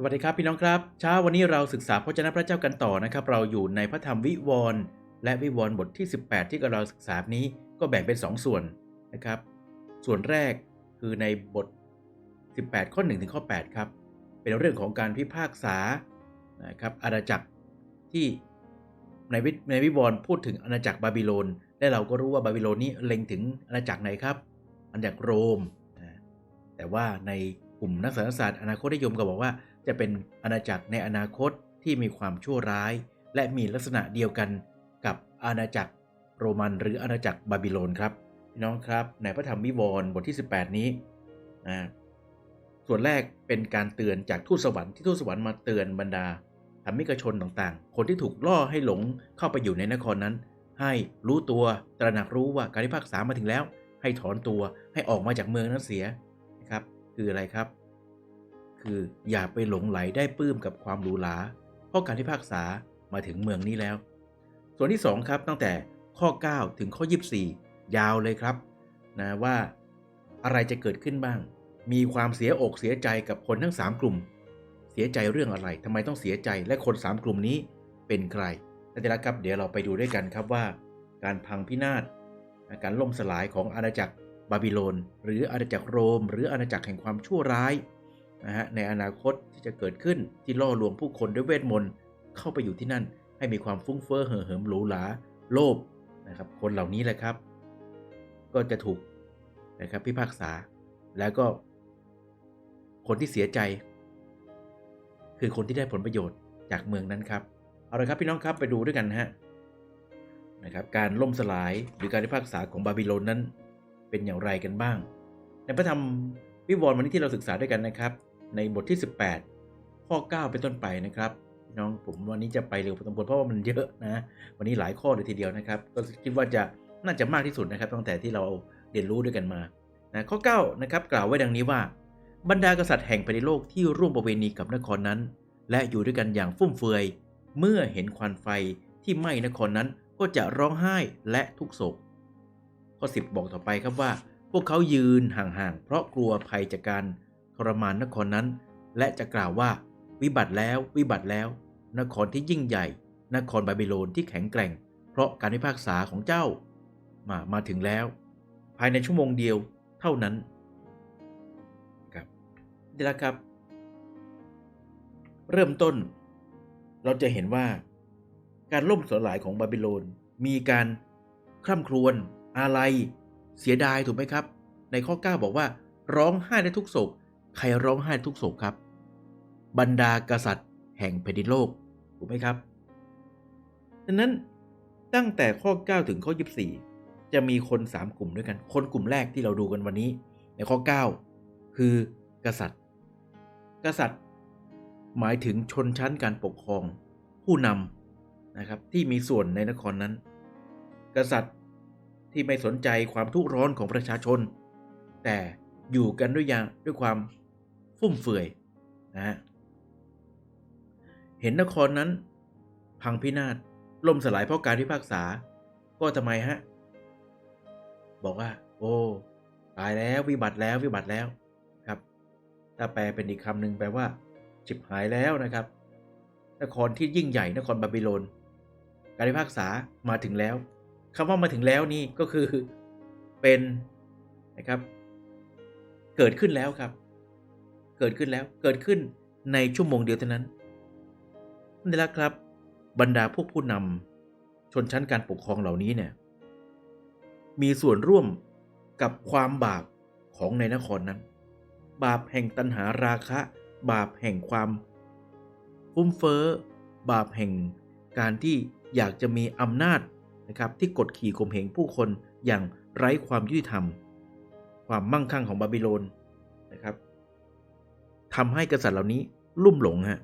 สวัสดีครับพี่น้องครับ เช้าวันนี้เราศึกษาพระเจ้าพระเจ้ากันต่อนะครับ เราอยู่ในพระธรรมวิวรณ์และวิวรณ์บทที่ 18 ที่เราศึกษานี้ก็แบ่งเป็น 2 ส่วนนะครับ ส่วนแรกคือในบท 18 ข้อ1ถึงข้อ8ครับเป็นเรื่องของการพิพากษานะครับอาณาจักรที่ในวิในวิวรณ์พูดถึงอาณาจักรบาบิโลนและเราก็รู้ว่าบาบิโลนนี้เล็งถึงอาณาจักรไหนครับอาณาจักรโรมนะแต่ว่าในกลุ่มนักสารศาสตร์อนาคตนิยมก็บอกว่า จะเป็นอาณาจักรในอนาคตที่มีความชั่วร้าย และมีลักษณะเดียวกันกับอาณาจักรโรมันหรืออาณาจักรบาบิโลนครับพี่น้องครับในพระธรรมวิวรณ์บทที่ 18 นี้นะส่วนแรกเป็นการเตือนจากทูตสวรรค์ที่ทูตสวรรค์มาเตือนบรรดาธรรมิกชนต่างๆ คนที่ถูกล่อให้หลงเข้าไปอยู่ในนครนั้น ให้รู้ตัวตระหนักรู้ว่าการพิพากษามาถึงแล้ว ให้ถอนตัวให้ออกมาจากเมืองนั้นเสียนะครับ คืออะไรครับ คืออย่าไปหลงไหลได้ปลื้มกับความหรูหราเพราะการพิพากษามาถึงเมืองนี้แล้ว ส่วนที่ 2 ครับตั้งแต่ข้อ 9 ถึงข้อ 24 ยาวเลยครับนะว่าอะไรจะเกิดขึ้นบ้าง มีความเสียอกเสียใจกับคนทั้ง 3 กลุ่ม เสียใจเรื่องอะไรทำไมต้องเสียใจและคน 3 กลุ่มนี้เป็นใครท่านที่รักครับเดี๋ยวเราไปดูด้วยกันครับว่า การพังพินาศการล่มสลายของอาณาจักรบาบิโลน หรืออาณาจักรโรม หรืออาณาจักรแห่งความชั่วร้าย นะฮะในอนาคตที่จะเกิดขึ้นที่ล่อลวงผู้คนด้วยเวทมนต์เข้าไปอยู่ที่นั่น ให้มีความฟุ้งเฟ้อเห่อเหิมหรูหราโลภนะครับคนเหล่านี้แหละครับ ก็จะถูกนะครับพิพากษาแล้วก็ คนที่เสียใจ คือคนที่ได้ผลประโยชน์จากเมืองนั้นครับเอาละครับพี่น้องครับไปดูด้วยกันฮะนะครับการล่มสลายหรือการพิพากษาของบาบิโลนนั้นเป็นอย่างไรกันบ้าง ในพระธรรมวิวรณ์วันนี้ที่เราศึกษาด้วยกันนะครับ ในบทที่ 18 ข้อ 9 เป็นต้นไปนะครับน้องผมวันนี้จะไปเร็วพอสมควรเพราะว่ามันเยอะนะ วันนี้หลายข้อเลยทีเดียวนะครับ ก็คิดว่าจะน่าจะมากที่สุดนะครับ ตั้งแต่ที่เราเรียนรู้ด้วยกันมานะข้อ9นะครับกล่าวไว้ดังนี้ว่า บรรดากษัตริย์แห่งแผ่นดินโลกที่ร่วมประเวณีกับนครนั้น และอยู่ด้วยกันอย่างฟุ่มเฟือย เมื่อเห็นควันไฟที่ไหม้นครนั้นก็จะร้องไห้และทุกโศกข้อ 10 บอกต่อไปครับว่า พวกเขายืนห่างๆเพราะกลัวภัยจากการ ทรมานนครนั้น และจะกล่าวว่าวิบัติแล้ววิบัติแล้ว นครที่ยิ่งใหญ่ นครบาบิโลนที่แข็งแกร่ง เพราะการพิพากษาของเจ้า มามาถึงแล้ว ภายในชั่วโมงเดียวเท่านั้นครับนี่แหละครับ เริ่มต้น เราจะเห็นว่า การล่มสลายของบาบิโลนมีการคร่ำครวญอาลัยเสียดายถูกไหมครับ ในข้อ 9 บอกว่า ร้องไห้ได้ทุกศก ใครร้องไห้ทุกโศกครับ บรรดากษัตริย์แห่งแผ่นดินโลก ถูกไหมครับดังนั้นตั้งแต่ข้อ 9 ถึงข้อ 24 จะมีคน 3 กลุ่มด้วยกัน คนกลุ่มแรกที่เราดูกันวันนี้ ในข้อ 9 คือกษัตริย์ กษัตริย์ หมายถึงชนชั้นการปกครองผู้นำนะครับที่มีส่วนในนครนั้น กษัตริย์ที่ไม่สนใจความทุกข์ร้อนของประชาชน แต่ อยู่กันด้วยอย่างด้วยความฟุ่มเฟือยนะฮะเห็นนครนั้น พังพินาศล่มสลายเพราะการพิพากษา ก็ทำไมฮะ บอกว่า โอ้ตายแล้ววิบัติแล้ววิบัติแล้วครับ ถ้าแปลเป็นอีกคำหนึ่งแปลว่าจิบหายแล้วนะครับ นครที่ยิ่งใหญ่นครบาบิโลน การพิพากษามาถึงแล้วคำว่ามาถึงแล้วนี่ก็คือเป็นนะครับ เกิดขึ้นแล้วครับ เกิดขึ้นแล้วเกิดขึ้นในชั่วโมงเดียวเท่านั้นนี่แหละครับ บรรดาพวกผู้นำชนชั้นการปกครองเหล่านี้เนี่ยมีส่วนร่วมกับความบาปของในนครนั้น บาปแห่งตัณหาราคะ บาปแห่งความฟุ้มเฟ้อ บาปแห่งการที่อยากจะมีอำนาจนะครับที่กดขี่ข่มเหงผู้คนอย่างไร้ความยุติธรรม ความมั่งคั่งของบาบิโลนนะครับทำให้กษัตริย์เหล่านี้ลุ่มหลงฮะ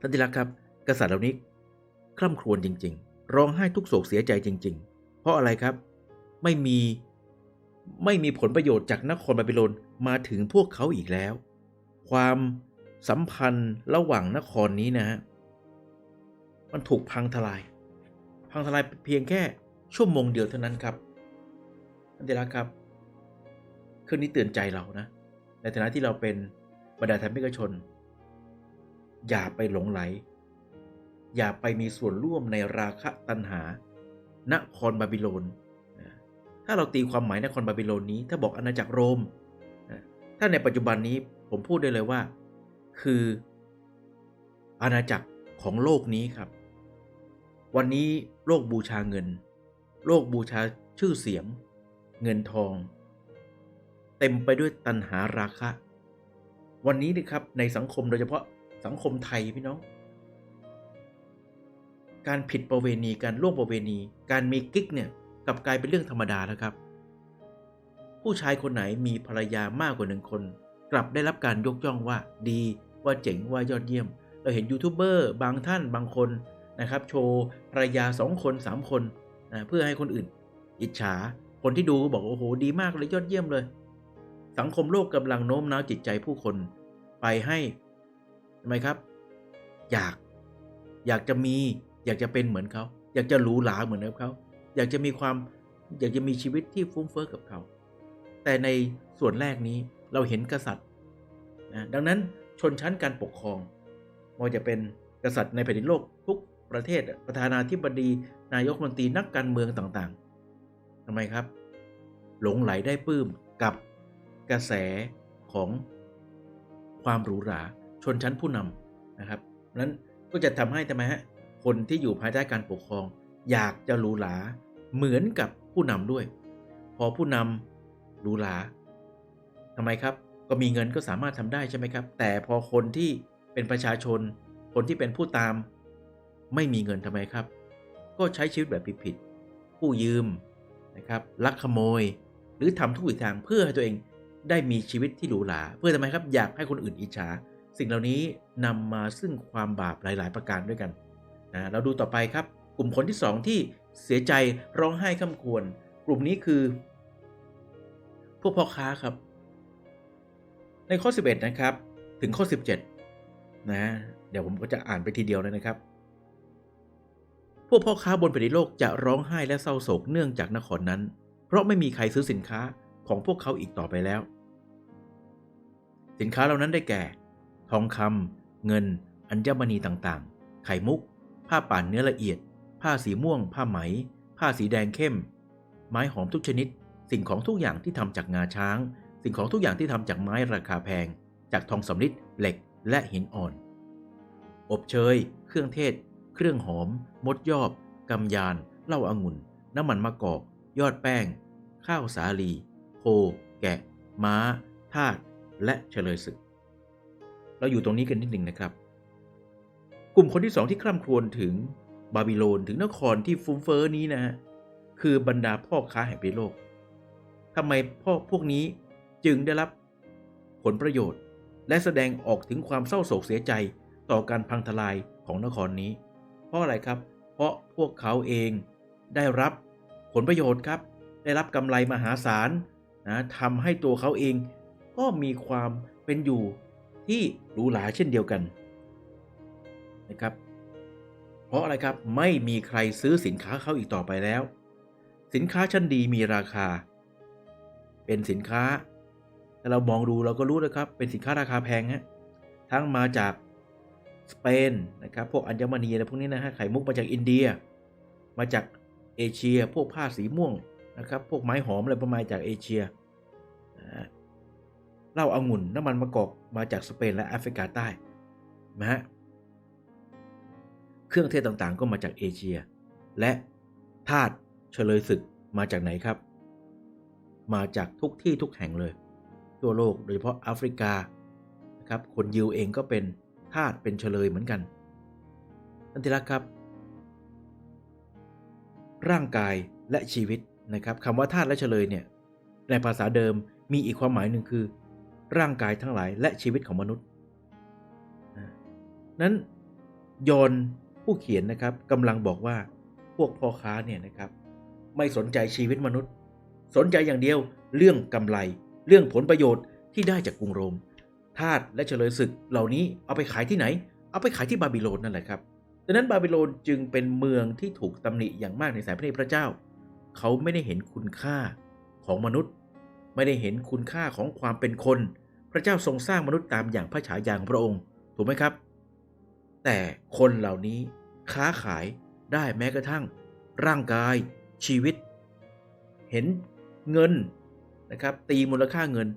ท่านที่รักครับ กษัตริย์เหล่านี้คร่ำครวญจริง ๆ ร้องไห้ทุกโศกเสียใจจริง ๆ เพราะอะไรครับไม่มีไม่มีผลประโยชน์จากนครบาบิโลนมาถึงพวกเขาอีกแล้ว ความสัมพันธ์ระหว่างนครนี้นะฮะมันถูกพังทลาย พังทลายเพียงแค่ชั่วโมงเดียวเท่านั้นครับ ท่านที่รักครับเคืนนี้เตือนใจเรานะ ในฐานะที่เราเป็นบรรดาธรรมิกชน อย่าไปหลงไหล อย่าไปมีส่วนร่วมในราคะตัณหา นครบาบิโลน ถ้าเราตีความหมายนครบาบิโลนนี้ ถ้าบอกอาณาจักรโรม ถ้าในปัจจุบันนี้ผมพูดได้เลยว่า คืออาณาจักรของโลกนี้ครับ วันนี้โลกบูชาเงิน โลกบูชาชื่อเสียง เงินทอง เต็มไปด้วยตัณหาราคะ วันนี้นะครับในสังคมโดยเฉพาะสังคมไทยพี่น้อง การผิดประเวณีการล่วงประเวณี การมีกิ๊กเนี่ยกลับกลายเป็นเรื่องธรรมดาแล้วครับ ผู้ชายคนไหนมีภรรยามากกว่าหนึ่งคน กลับได้รับการยกย่องว่าดีว่าเจ๋งว่ายอดเยี่ยม เราเห็นยูทูบเบอร์บางท่านบางคนนะครับ โชว์ภรรยาสองคนสามคนนะเพื่อให้คนอื่น อิจฉา คนที่ดูก็บอกโอ้โหดีมากเลยยอดเยี่ยมเลย สังคมโลกกำลังโน้มน้าวจิตใจผู้คน ไปให้ทำไมครับ อยากอยากจะมี อยากจะเป็นเหมือนเขา อยากจะหรูหราเหมือนเขา อยากจะมีความอยากจะมีชีวิตที่ฟุ้งเฟ้อกับเขา แต่ในส่วนแรกนี้เราเห็นกษัตริย์นะดังนั้นชนชั้นการปกครองไม่ว่าจะเป็นกษัตริย์ในแผ่นดินโลกทุกประเทศประธานาธิบดีนายกมนตรีนักการเมืองต่างๆ ทำไมครับ หลงไหลได้ปลื้มกับกระแสของความหรูหราชนชั้นผู้นำนะครับนั้นก็จะทำให้ทำไมฮะคนที่อยู่ภายใต้การปกครอง อยากจะหรูหราเหมือนกับผู้นำด้วย พอผู้นำหรูหราทำไมครับก็มีเงินก็สามารถทำได้ใช่ไหมครับ แต่พอคนที่เป็นประชาชน คนที่เป็นผู้ตาม ไม่มีเงินทำไมครับ ก็ใช้ชีวิตแบบผิดๆผู้ยืม นะครับลักขโมย หรือทำทุกวิถีทางเพื่อให้ตัวเองได้มีชีวิตที่หรูหราเพื่อทำไมครับอยากให้คนอื่นอิจฉา สิ่งเหล่านี้นำมาซึ่งความบาปหลาย ๆ ประการด้วยกันนะเราดูต่อไปครับ กลุ่มคนที่ 2 ที่เสียใจร้องไห้ข้าควร กลุ่มนี้คือ พวกพ่อค้าครับ ในข้อ 11 นะครับ ถึงข้อ 17 นะ เดี๋ยวผมก็จะอ่านไปทีเดียวเลยนะครับ พวกพ่อค้าบนแผ่นดินโลกจะร้องไห้และเศร้าโศกเนื่องจากนครนั้น เพราะไม่มีใครซื้อสินค้าของพวกเขาอีกต่อไปแล้ว สินค้าเหล่านั้นได้แก่ ทองคำเงิน อัญมณีต่างๆ ไข่มุก ผ้าป่านเนื้อละเอียด ผ้าสีม่วง ผ้าไหม ผ้าสีแดงเข้ม ไม้หอมทุกชนิด สิ่งของทุกอย่างที่ทำจากงาช้าง สิ่งของทุกอย่างที่ทำจากไม้ราคาแพง จากทองสำริดเหล็กและหินอ่อน อบเชย เครื่องเทศ เครื่องหอม มดยอบกำยาน เหล้าอางุ่น น้ำมันมะกอก ยอดแป้ง ข้าวสาลี โค แกะ ม้า ทาสและเฉลยศึก เราอยู่ตรงนี้กันนิดหนึ่งนะครับ กลุ่มคนที่สองที่คร่ำครวญถึงบาบิโลนถึงนครที่ฟุ้งเฟ้อนี้นะฮะคือบรรดาพ่อค้าแห่งโลกทำไมพ่อพวกนี้จึงได้รับผลประโยชน์ และแสดงออกถึงความเศร้าโศกเสียใจต่อการพังทลายของนครนี้ เพราะอะไรครับ เพราะพวกเขาเองได้รับผลประโยชน์ครับ ได้รับกำไรมหาศาลนะทำให้ตัวเขาเองก็มีความเป็นอยู่ที่หรูหราเช่นเดียวกันนะครับ เพราะอะไรครับไม่มีใครซื้อสินค้าเขาอีกต่อไปแล้ว สินค้าชั้นดีมีราคา เป็นสินค้าถ้าเรามองดูเราก็รู้นะครับ เป็นสินค้าราคาแพงฮะทั้งมาจาก สเปนนะครับพวกอัญมณีอะไรพวกนี้นะฮะไข่มุกมาจากอินเดีย มาจากเอเชีย พวกผ้าสีม่วงนะครับพวกไม้หอมอะไรประมาณจากเอเชียเหล้าอางุ่นน้ำมันมะกอกมาจากสเปนและแอฟริกาใต้นะฮะเครื่องเทศต่างๆ ก็มาจากเอเชีย และธาตุเฉลยศึกมาจากไหนครับ มาจากทุกที่ทุกแห่งเลย ทั่วโลกโดยเฉพาะแอฟริกานะครับคนยิวเองก็เป็น ธาตุเป็นเฉลยเหมือนกันท่นที่รักครับ ร่างกายและชีวิตนะครับคำว่าธาตุและเฉลยเนี่ยในภาษาเดิมมีอีกความหมายหนึ่งคือ ร่างกายทั้งหลายและชีวิตของมนุษย์ นั้นยอนผู้เขียนนะครับกำลังบอกว่าพวกพ่อค้าเนี่ยนะครับไม่สนใจชีวิตมนุษย์ สนใจอย่างเดียวเรื่องกำไร เรื่องผลประโยชน์ที่ได้จากกรุงโรม ทาสและเฉลยศึกเหล่านี้เอาไปขายที่ไหน เอาไปขายที่บาบิโลนนั่นแหละครับดังนั้นบาบิโลนจึงเป็นเมืองที่ถูกตำหนิอย่างมากในสายพระเนตรพระเจ้า เขาไม่ได้เห็นคุณค่าของมนุษย์ ไม่ได้เห็นคุณค่าของความเป็นคน พระเจ้าทรงสร้างมนุษย์ตามอย่างพระฉายาของพระองค์ถูกไหมครับ แต่คนเหล่านี้ค้าขายได้แม้กระทั่ง ร่างกาย ชีวิต เห็นเงินนะครับตีมูลค่าเงิน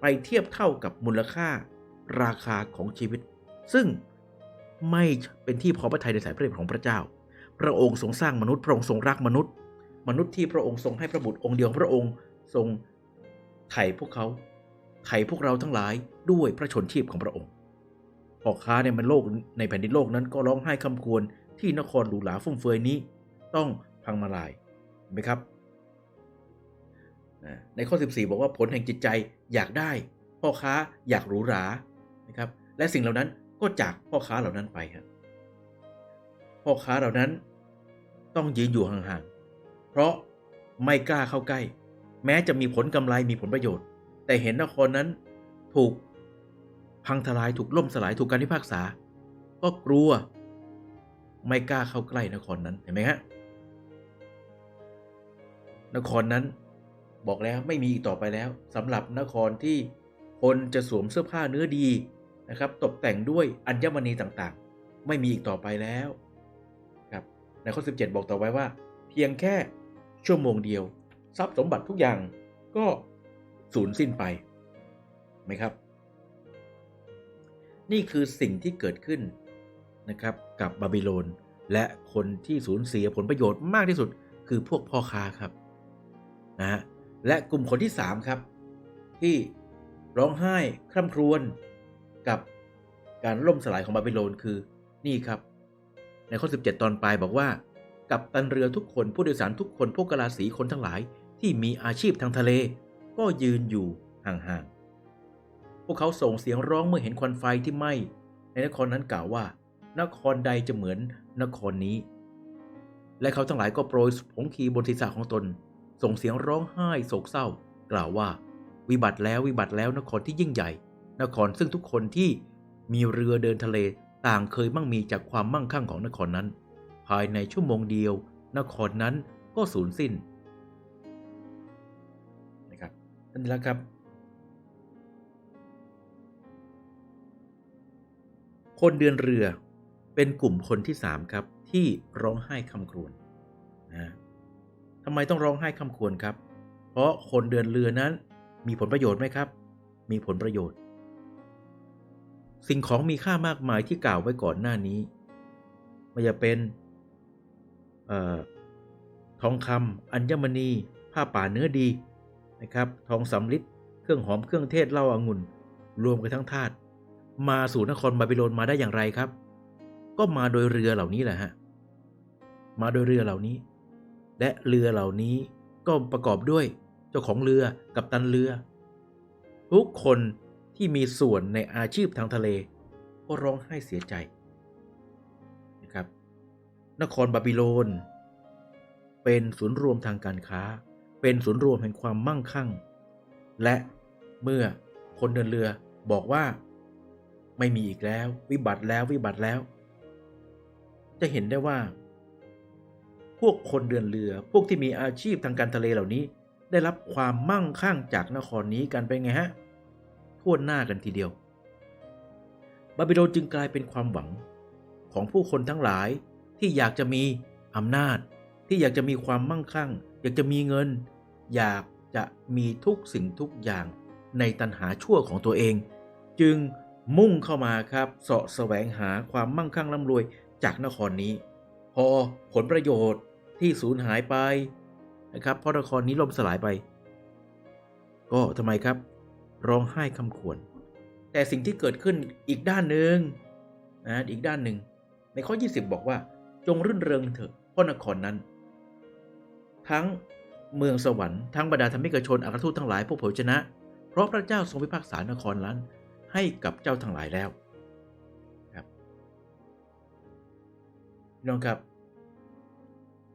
ไปเทียบเท่ากับมูลค่าราคาของชีวิต ซึ่งไม่เป็นที่พอพระทัยในสายพระเนตรของพระเจ้า พระองค์ทรงสร้างมนุษย์พระองค์ทรงรักมนุษย์ มนุษย์ที่พระองค์ทรงให้พระบุตรองค์เดียวพระองค์ทรงไถ่พวกเขาไถ่พวกเราทั้งหลายด้วยพระชนชีพของพระองค์พ่อค้าในมันโลกในแผ่นดินโลกนั้นก็ร้องไห้คำควรที่นครหรูหราฟุ่มเฟือยนี้ ต้องพังมาลายเห็นไหมครับ ในข้อ 14 บอกว่าผลแห่งจิตใจอยากได้ พ่อค้าอยากหรูหรานะครับ และสิ่งเหล่านั้นก็จากพ่อค้าเหล่านั้นไปครับพ่อค้าเหล่านั้นต้องยืนอยู่ห่างๆ เพราะไม่กล้าเข้าใกล้ แม้จะมีผลกำไรมีผลประโยชน์ แต่เห็นนครนั้นถูกพังทลายถูกล่มสลายถูกการพิพากษา ก็กลัว ไม่กล้าเข้าใกล้นครนั้นเห็นไหมฮะนครนั้น บอกแล้วไม่มีอีกต่อไปแล้วสำหรับนครที่คนจะสวมเสื้อผ้าเนื้อดีนะครับ ตกแต่งด้วยอัญมณีต่างๆ ไม่มีอีกต่อไปแล้วครับในข้อ 17 บอกต่อไว้ว่า เพียงแค่ชั่วโมงเดียว ทรัพย์สมบัติทุกอย่างก็สูญสิ้นไปไหมครับ นี่คือสิ่งที่เกิดขึ้นนะครับกับบาบิโลน และคนที่สูญเสียผลประโยชน์มากที่สุดคือพวกพ่อค้าครับนะฮะ และกลุ่มคนที่ 3 ครับ ที่ร้องไห้คร่ำครวญกับการล่มสลายของบาบิโลนคือนี่ครับ ในข้อ 17 ตอนปลายบอกว่ากับตันเรือทุกคนผู้โดยสารทุกคนพวกกะลาสีคนทั้งหลายที่มีอาชีพทางทะเล ก็ยืนอยู่ห่างๆ พวกเขาส่งเสียงร้องเมื่อเห็นควันไฟที่ไหม้ในนครนั้นกล่าวว่า นครใดจะเหมือนนครนี้ และเขาทั้งหลายก็โปรยผงคีบนศีรษะของตน ส่งเสียงร้องไห้โศกเศร้า กล่าวว่า วิบัติแล้ววิบัติแล้วนครที่ยิ่งใหญ่ นครซึ่งทุกคนที่มีเรือเดินทะเลต่างเคยมั่งมีจากความมั่งคั่งของนครนั้น ภายในชั่วโมงเดียว นครนั้นก็สูญสิ้นนะครับนั่นแหละครับ คนเดินเรือเป็นกลุ่มคนที่สามครับ ที่ร้องไห้คำครวญนะ ทำไมต้องร้องไห้คำควญครับ เพราะคนเดินเรือนั้นมีผลประโยชน์ไหมครับ มีผลประโยชน์ สิ่งของมีค่ามากมายที่กล่าวไว้ก่อนหน้านี้ไม่ว่าจะเป็นออทองคำอัญมณี ผ้าป่าเนื้อดีนะครับ ทองสำริดเครื่องหอมเครื่องเทศเหล้าอางุ่น รวมกันทั้งทาสมาสู่นครบาบิโลนมาได้อย่างไรครับ ก็มาโดยเรือเหล่านี้แหละฮะ มาโดยเรือเหล่านี้ และเรือเหล่านี้ก็ประกอบด้วยเจ้าของเรือกับตันเรือ ทุกคนที่มีส่วนในอาชีพทางทะเล ก็ร้องไห้เสียใจนะครับ นครบาบิโลน เป็นศูนย์รวมทางการค้า เป็นศูนย์รวมแห่งความมั่งคั่ง และเมื่อคนเดินเรือบอกว่าไม่มีอีกแล้ว วิบัติแล้ววิบัติแล้ว จะเห็นได้ว่า พวกคนเดินเรือ พวกที่มีอาชีพทางการทะเลเหล่านี้ ได้รับความมั่งคั่งจากนครนี้กันเป็นไงฮะทั่วหน้ากันทีเดียว บาบิโลนจึงกลายเป็นความหวังของผู้คนทั้งหลายที่อยากจะมีอำนาจ ที่อยากจะมีความมั่งคั่ง อยากจะมีเงิน อยากจะมีทุกสิ่งทุกอย่างในตันหาชั่วของตัวเอง จึงมุ่งเข้ามาครับเสาะแสวงหาความมั่งคั่งร่ำรวยจากนครนี้ พอผลประโยชน์ที่สูญหายไปนะครับเพราะนครนี้ล่มสลายไป ก็ทำไมครับ ร้องไห้คำขวนแต่สิ่งที่เกิดขึ้นอีกด้านหนึ่งนะอีกด้านหนึ่ง ในข้อ 20 บอกว่า จงรื่นเริงเถอะพระนครนั้น ทั้งเมืองสวรรค์ทั้งบรรดาธรรมิกชนอัครทูตทั้งหลายพวกเผยชนะ เพราะพระเจ้าทรงพิพากษานครนั้น ให้กับเจ้าทั้งหลายแล้ว น้องครับ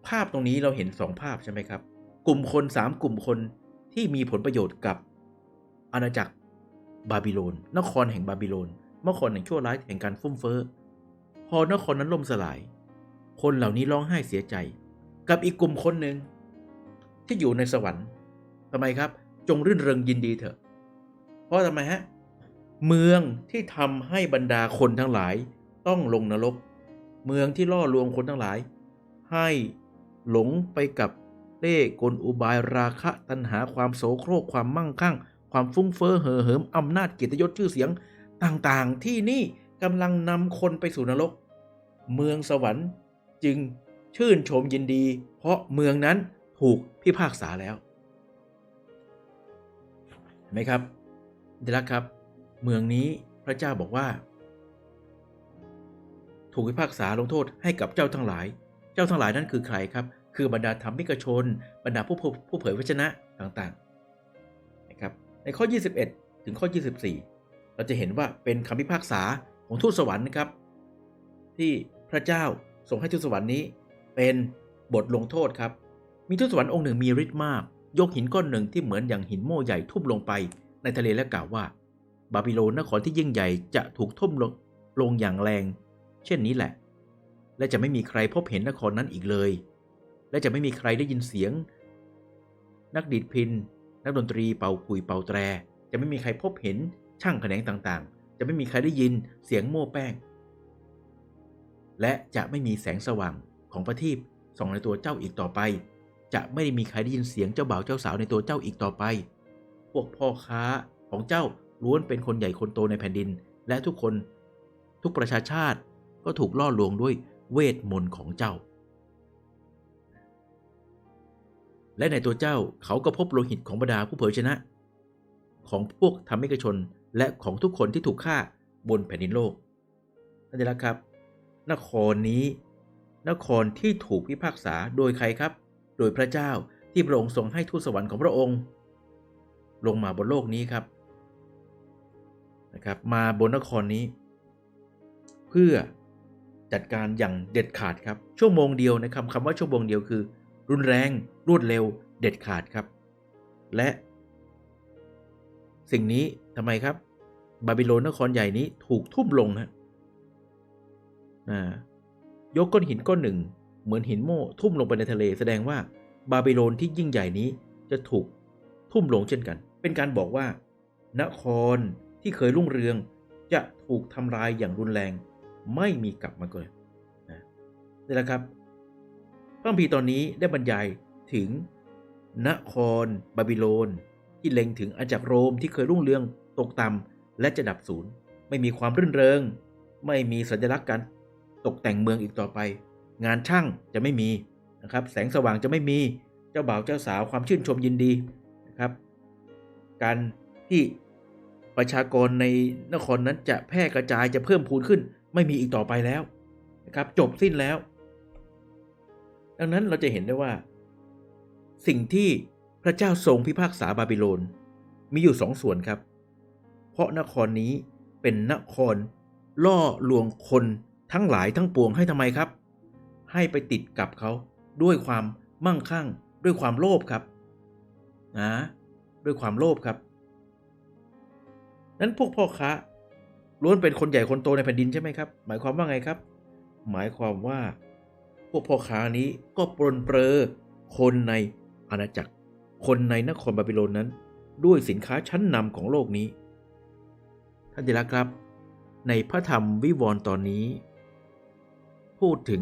ภาพตรงนี้เราเห็นสองภาพใช่ไหมครับ กลุ่มคนสามกลุ่มคนที่มีผลประโยชน์กับอาณาจักรบาบิโลน นครแห่งบาบิโลนนครแห่งชั่วร้ายแห่งการฟุ่มเฟ้อ พอนครนั้นล่มสลาย คนเหล่านี้ร้องไห้เสียใจ กับอีกกลุ่มคนหนึ่งที่อยู่ในสวรรค์ทำไมครับ จงรื่นเริงยินดีเถอะ เพราะทำไมฮะ เมืองที่ทำให้บรรดาคนทั้งหลายต้องลงนรก เมืองที่ล่อลวงคนทั้งหลาย ให้หลงไปกับเล่กลอุบายราคะตัณหาความโสโครกความมั่งคั่ง ความฟุ้งเฟ้อเห่อเหิมอำนาจเกียรติยศชื่อเสียงต่างๆ ที่นี่กำลังนำคนไปสู่นรก เมืองสวรรค์จึงชื่นชมยินดี เพราะเมืองนั้นถูกพิพากษาแล้วเห็นไหมครับเดลักครับ เมืองนี้พระเจ้าบอกว่า ถูกพิพากษาลงโทษให้กับเจ้าทั้งหลาย เจ้าทั้งหลายนั้นคือใครครับ คือบรรดาธรรมิกชน บรรดาผู้ผู้เผยพระชนะต่างๆนะครับในข้อ 21 ถึงข้อ 24 เราจะเห็นว่าเป็นคำพิพากษาของทูตสวรรค์นะครับ ที่พระเจ้าส่งให้ทูตสวรรค์นี้เป็นบทลงโทษครับ มีทูตสวรรค์องค์หนึ่งมีฤทธิ์มาก ยกหินก้อนหนึ่งที่เหมือนอย่างหินโม่ใหญ่ทุ่มลงไปในทะเลและกล่าวว่า บาบิโลนนครที่ยิ่งใหญ่จะถูกทุ่มลงลงอย่างแรง เช่นนี้แหละ และจะไม่มีใครพบเห็นนครนั้นอีกเลย และจะไม่มีใครได้ยินเสียง นักดีดพิน นักดนตรีเป่าคุยเป่าแตร จะไม่มีใครพบเห็นช่างแขนงต่างๆ จะไม่มีใครได้ยินเสียงโม่แป้ง และจะไม่มีแสงสว่างของประทีปส่องในตัวเจ้าอีกต่อไป จะไม่ได้มีใครได้ยินเสียงเจ้าบ่าวเจ้าสาวในตัวเจ้าอีกต่อไป พวกพ่อค้าของเจ้าล้วนเป็นคนใหญ่คนโตในแผ่นดิน และทุกคน ทุกประชาชาติ ก็ถูกล่อลวงด้วยเวทมนต์ของเจ้า และในตัวเจ้าเขาก็พบโลหิตของบรรดาผู้เผยชนะ ของพวกธรรมิกชนและของทุกคนที่ถูกฆ่าบนแผ่นดินโลกนั่นเองครับ นครนี้ นครที่ถูกพิพากษาโดยใครครับ โดยพระเจ้าที่พระองค์ทรงให้ทูตสวรรค์ของพระองค์ ลงมาบนโลกนี้ครับนะครับ มาบนนครนี้ เพื่อ จัดการอย่างเด็ดขาดครับ ชั่วโมงเดียวนะครับคำว่าชั่วโมงเดียวคือ รุนแรงรวดเร็วเด็ดขาดครับ และ สิ่งนี้ทำไมครับ บาบิโลนนครใหญ่นี้ถูกทุ่มลงฮะนะยกก้อนหินก้อนหนึ่ง เหมือนหินโม่ทุ่มลงไปในทะเล แสดงว่าบาบิโลนที่ยิ่งใหญ่นี้จะถูกทุ่มลงเช่นกัน เป็นการบอกว่า นครที่เคยรุ่งเรืองจะถูกทำลายอย่างรุนแรง ไม่มีกลับมาเลยนะนี่แหละครับพระคัมภีร์ตอนนี้ได้บรรยายถึงนครบาบิโลน ที่เล็งถึงอาณาจักรโรมที่เคยรุ่งเรืองตกต่ำและจะดับสูญไม่มีความรื่นเริง ไม่มีสัญลักษณ์การตกแต่งเมืองอีกต่อไป งานช่างจะไม่มีนะครับแสงสว่างจะไม่มีเจ้าบ่าวเจ้าสาวความชื่นชมยินดีนะครับ การที่ประชากรในนครนั้นจะแพร่กระจายจะเพิ่มพูนขึ้น ไม่มีอีกต่อไปแล้วนะครับจบสิ้นแล้ว ดังนั้นเราจะเห็นได้ว่า สิ่งที่พระเจ้าทรงพิพากษาบาบิโลน มีอยู่สองส่วนครับ เพราะนครนี้เป็นนครล่อลวงคนทั้งหลายทั้งปวงให้ทำไมครับ ให้ไปติดกับเขาด้วยความมั่งคั่ง ด้วยความโลภครับนะด้วยความโลภครับนั้นพวกพ่อค้า ล้วนเป็นคนใหญ่คนโตในแผ่นดินใช่ไหมครับ หมายความว่าไงครับ หมายความว่า พวกพ่อค้านี้ก็ปรนเปรอคนในอาณาจักร คนในนครบาบิโลนนั้น ด้วยสินค้าชั้นนำของโลกนี้ ท่านที่รักครับ ในพระธรรมวิวรณ์ตอนนี้ พูดถึง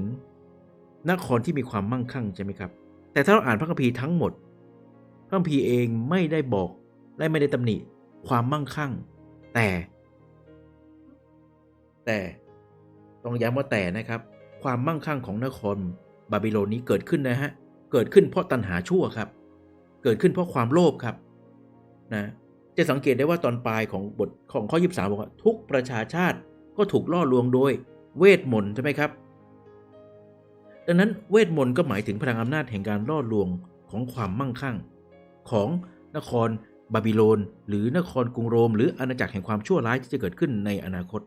นครที่มีความมั่งคั่งใช่ไหมครับ แต่ถ้าเราอ่านพระคัมภีร์ทั้งหมด พระคัมภีร์เองไม่ได้บอกและไม่ได้ตำหนิความมั่งคั่ง แต่ แต่ต้องย้ำว่าแต่นะครับ ความมั่งคั่งของนครบาบิโลนนี้เกิดขึ้นนะฮะเกิดขึ้นเพราะตัณหาชั่วครับ เกิดขึ้นเพราะความโลภครับนะจะสังเกตได้ว่าตอนปลายของบทของข้อ 23บอกว่าทุกประชาชาติก็ถูกล่อลวงโดยเวทมนต์ใช่ไหมครับ ดังนั้นเวทมนต์ก็หมายถึงพลังอำนาจแห่งการล่อลวงของความมั่งคั่ง ของนครบาบิโลน หรือนครกรุงโรม หรืออาณาจักรแห่งความชั่วร้ายที่จะเกิดขึ้นในอนาคต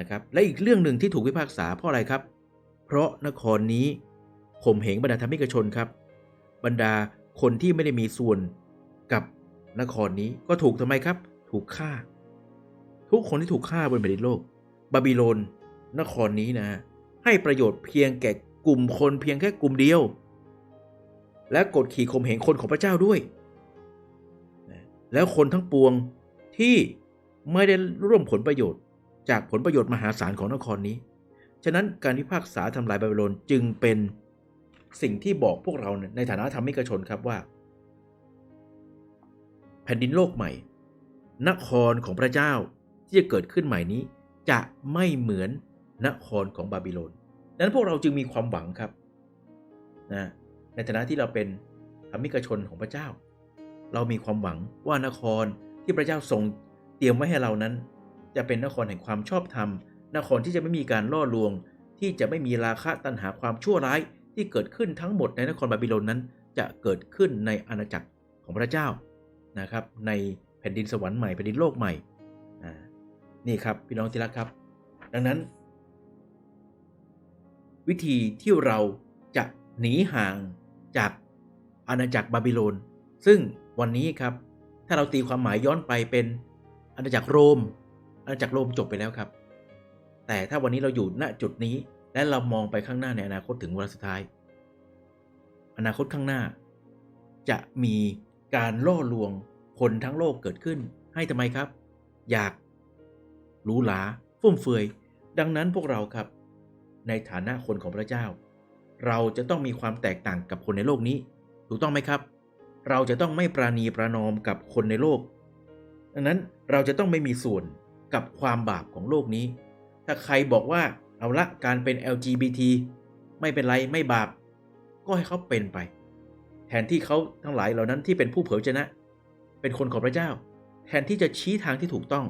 นะครับและอีกเรื่องหนึ่งที่ถูกพิพากษาเพราะอะไรครับ เพราะนครนี้ข่มเหงบรรดาธรรมิกชนครับ บรรดาคนที่ไม่ได้มีส่วนกับนครนี้ก็ถูกทำไมครับ ถูกฆ่า ทุกคนที่ถูกฆ่าบนแผ่นดินโลก บาบิโลนนครนี้นะให้ประโยชน์เพียงแก่กลุ่มคนเพียงแค่กลุ่มเดียว และกดขี่ข่มเหงคนของพระเจ้าด้วย แล้วคนทั้งปวงที่ไม่ได้ร่วมผลประโยชน์ จากผลประโยชน์มหาศาลของนครนี้ ฉะนั้นการพิพากษาทำลายบาบิโลนจึงเป็นสิ่งที่บอกพวกเราในฐานะธรรมิกชนครับว่า แผ่นดินโลกใหม่ นครของพระเจ้าที่จะเกิดขึ้นใหม่นี้ จะไม่เหมือนนครของบาบิโลนดังนั้นพวกเราจึงมีความหวังครับนะในฐานะที่เราเป็นธรรมิกชนของพระเจ้า เรามีความหวังว่านครที่พระเจ้าทรงเตรียมไว้ให้เรานั้น จะเป็นนครแห่งความชอบธรรม นครที่จะไม่มีการล่อลวง ที่จะไม่มีราคะตัณหาความชั่วร้ายที่เกิดขึ้นทั้งหมดในนครบาบิโลนนั้น จะเกิดขึ้นในอาณาจักรของพระเจ้านะครับ ในแผ่นดินสวรรค์ใหม่แผ่นดินโลกใหม่นี่ครับพี่น้องที่รักครับ ดังนั้น วิธีที่เราจะหนีห่างจากอาณาจักรบาบิโลน ซึ่งวันนี้ครับ ถ้าเราตีความหมายย้อนไปเป็นอาณาจักรโรม อาณาจักรโรมจบไปแล้วครับ แต่ถ้าวันนี้เราอยู่ณจุดนี้ และเรามองไปข้างหน้าในอนาคตถึงวันสุดท้าย อนาคตข้างหน้า จะมีการล่อลวงคนทั้งโลกเกิดขึ้น ให้ทำไมครับ อยากหรูหราฟุ่มเฟือย ดังนั้นพวกเราครับ ในฐานะคนของพระเจ้า เราจะต้องมีความแตกต่างกับคนในโลกนี้ ถูกต้องไหมครับ เราจะต้องไม่ปราณีประนอมกับคนในโลก ดังนั้นเราจะต้องไม่มีส่วน กับความบาปของโลกนี้ ถ้าใครบอกว่าเอาละการเป็น LGBT ไม่เป็นไรไม่บาป ก็ให้เขาเป็นไป แทนที่เขาทั้งหลายเหล่านั้นที่เป็นผู้เผยชนะ เป็นคนของพระเจ้า แทนที่จะชี้ทางที่ถูกต้อง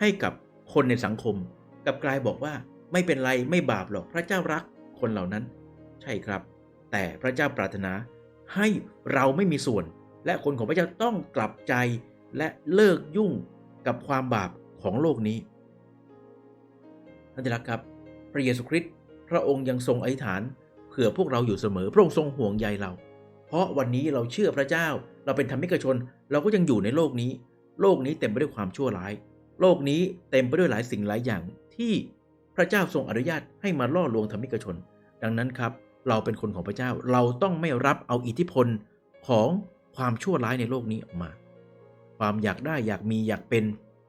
ให้กับคนในสังคม กับกลายบอกว่าไม่เป็นไรไม่บาปหรอกพระเจ้ารักคนเหล่านั้น ใช่ครับ แต่พระเจ้าปรารถนา ให้เราไม่มีส่วน และคนของพระเจ้าต้องกลับใจและเลิกยุ่งกับความบาป ของโลกนี้ท่านที่รักครับ พระเยซูคริสต์พระองค์ยังทรงอธิษฐานเผื่อพวกเราอยู่เสมอ พระองค์ทรงห่วงใยเรา เพราะวันนี้เราเชื่อพระเจ้า เราเป็นธรรมิกชน เราก็ยังอยู่ในโลกนี้ โลกนี้เต็มไปด้วยความชั่วร้าย โลกนี้เต็มไปด้วยหลายสิ่งหลายอย่างที่พระเจ้าทรงอนุญาตให้มาล่อลวงธรรมิกชน ดังนั้นครับ เราเป็นคนของพระเจ้า เราต้องไม่รับเอาอิทธิพลของความชั่วร้ายในโลกนี้ออกมา ความอยากได้อยากมีอยากเป็น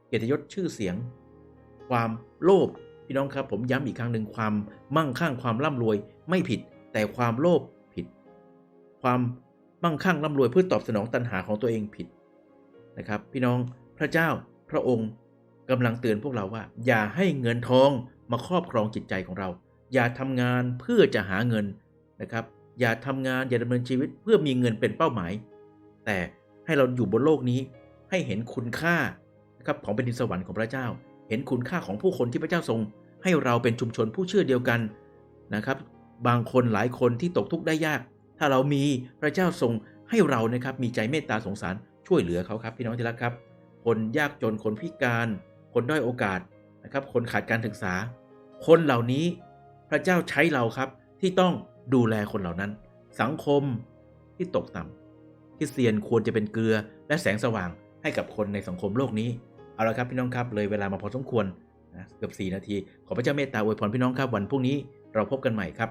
เกียรติยศชื่อเสียง ความโลภพี่น้องครับผมย้ำอีกครั้งหนึ่งความมั่งคั่งความร่ำรวยไม่ผิด แต่ความโลภผิด ความมั่งคั่งร่ำรวยเพื่อตอบสนองตัณหาของตัวเองผิดนะครับ พี่น้องพระเจ้าพระองค์กำลังเตือนพวกเราว่า อย่าให้เงินทองมาครอบครองจิตใจของเรา อย่าทำงานเพื่อจะหาเงินนะครับ อย่าทำงานอย่าดำเนินชีวิตเพื่อมีเงินเป็นเป้าหมาย แต่ให้เราอยู่บนโลกนี้ให้เห็นคุณค่า ครับของเป็นดินสวรรค์ของพระเจ้า เห็นคุณค่าของผู้คนที่พระเจ้าทรง ให้เราเป็นชุมชนผู้เชื่อเดียวกันนะครับ บางคนหลายคนที่ตกทุกข์ได้ยาก ถ้าเรามีพระเจ้าทรงให้เรานะครับมีใจเมตตาสงสารช่วยเหลือเขาครับ พี่น้องที่รักครับ คนยากจนคนพิการ คนด้อยโอกาสนะครับ คนขาดการศึกษา คนเหล่านี้พระเจ้าใช้เราครับที่ต้องดูแลคนเหล่านั้น สังคมที่ตกต่ำคริสเตียนควรจะเป็นเกลือและแสงสว่างให้กับคนในสังคมโลกนี้ เอาละครับพี่น้องครับเลยเวลามาพอสมควรนะเกือบ 4 นาที ขอพระเจ้าเมตตาอวยพรพี่น้องครับวันพรุ่งนี้เราพบกันใหม่ครับ